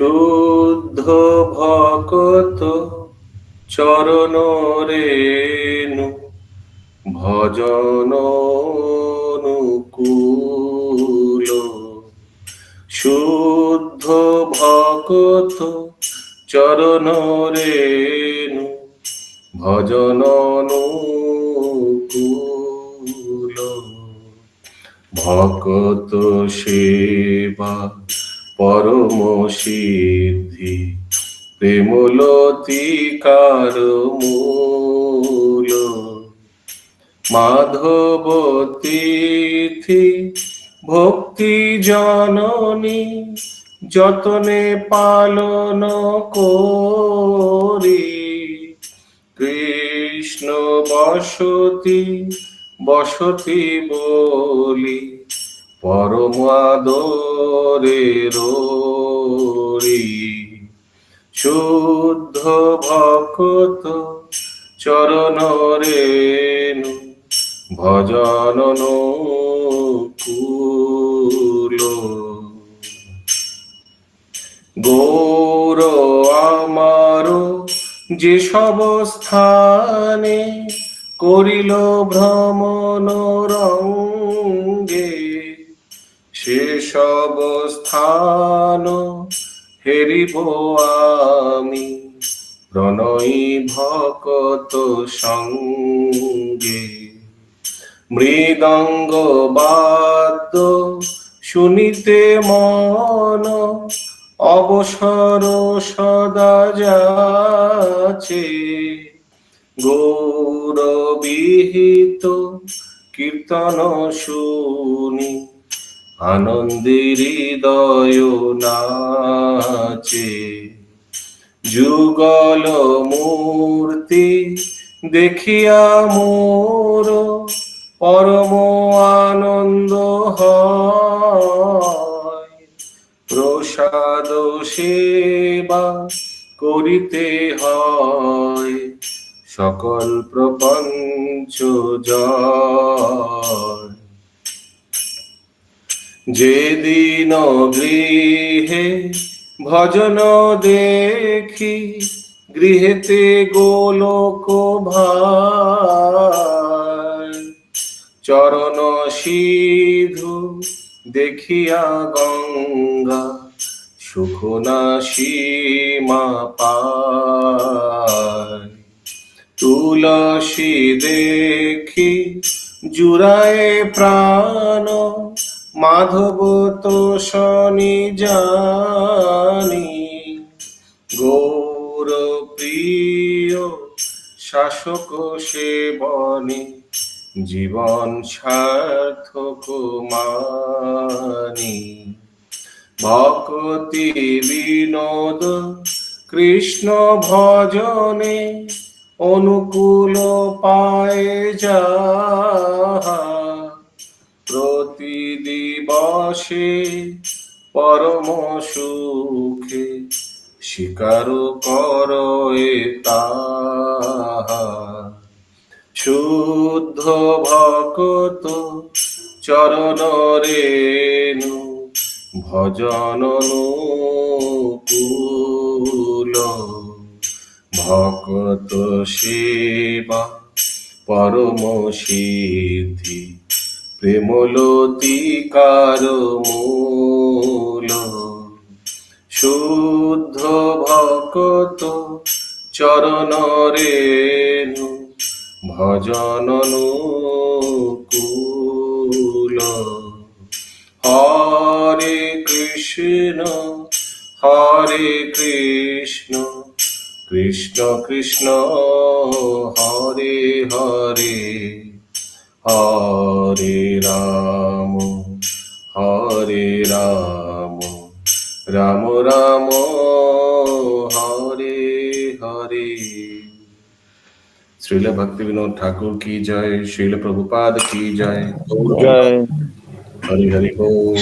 শুদ্ধ ভকত চরণ রেণু ভজন অনুকূল। শুদ্ধ ভকত চরণ রেণু ভজন অনুকূল। ভকত সেবা পরম সিদ্ধি প্রেমলতিকার মূল মাধব ভক্তি জননী যতনে পালন করি। কৃষ্ণ বসতি বসতি বলি পরম আদরে শুদ্ধ ভকত চরণ রেণু, ভজন গৌর আমার যে সব স্থানে করিল ভ্রমণ রঙ্গে সে সব স্থান হেরিব আমি। প্রণয়ী ভকত সঙ্গে মৃদঙ্গ বাদ্য শুনিতে মন অবসর সদা যাচ্ছে। গৌরবিহিত কীর্তন শুনি। আনন্দের হৃদয় নাচে। যুগল মূর্তি দেখিয়া মোর পরম আনন্দ হয়। প্রসাদ সেবা করিতে হয়। সকল প্রপঞ্চ জয়। যেদিন গৃহে ভজন দেখি, গৃহেতে গোলক চরণ সিধু দেখিয়া গঙ্গা, সুখনা সীমা পায়। তুলসী দেখি, জুড়ায় প্রাণ মাধব তো শনি জানি গৌর প্রিয় শাসক সে সেবনে জীবন সার্থক মানি। ভক্তি বিনোদ কৃষ্ণ ভজনে অনুকূল পায় যাহা দিবসে পরম সুখে স্বীকার কর শুদ্ধ ভকত চরণ রেণু, ভজন কুল ভকত সেবা পরম সিদ্ধি প্রেমলতিকার মূল। শুদ্ধ ভকত চরণ রেণু, ভজন কুল হরে কৃষ্ণ হরে কৃষ্ণ কৃষ্ণ কৃষ্ণ, হরে হরে। হরে রাম হরে রাম রাম রাম হরে হরে। শ্রীল ভক্তি বিনোদ ঠাকুর কি জয় শ্রীল প্রভুপাদ কি জয়। জয়। হরি হরি বল